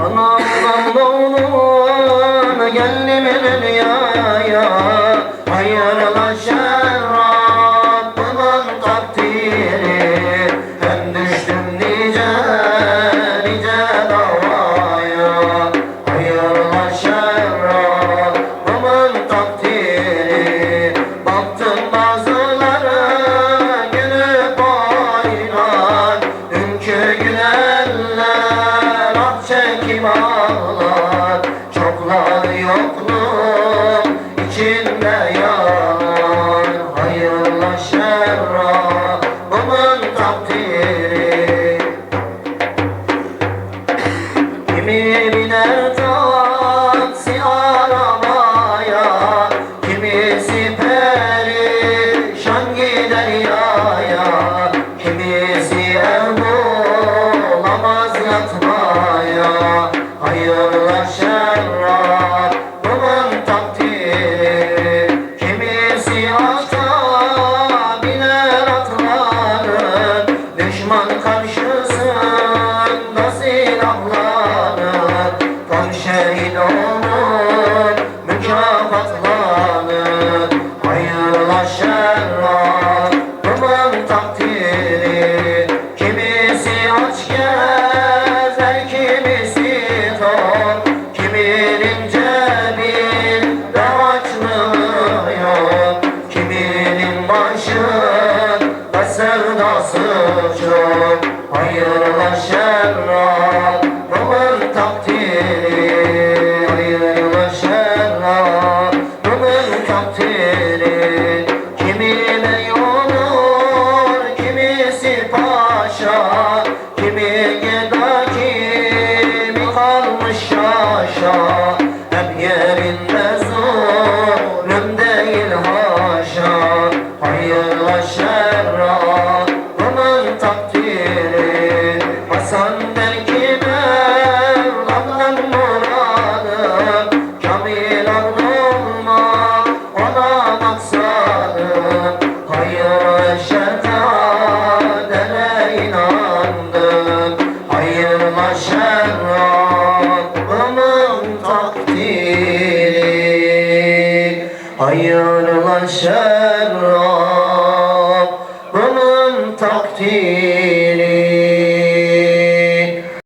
Anamdan doğdum geldim dünyaya. çekim ağlar. Çoklar yokluk içinde yar. Hayırla şerra bunun takdiri. Kimi biner tanrı monk. Sorsan belki ben Kaptan muradı Kamil oldurma Ona maksadı Hayır şerta Dene inandım Hayırla şerra Kulunun takdiri. Hayırla şerra Kulunun takdiri.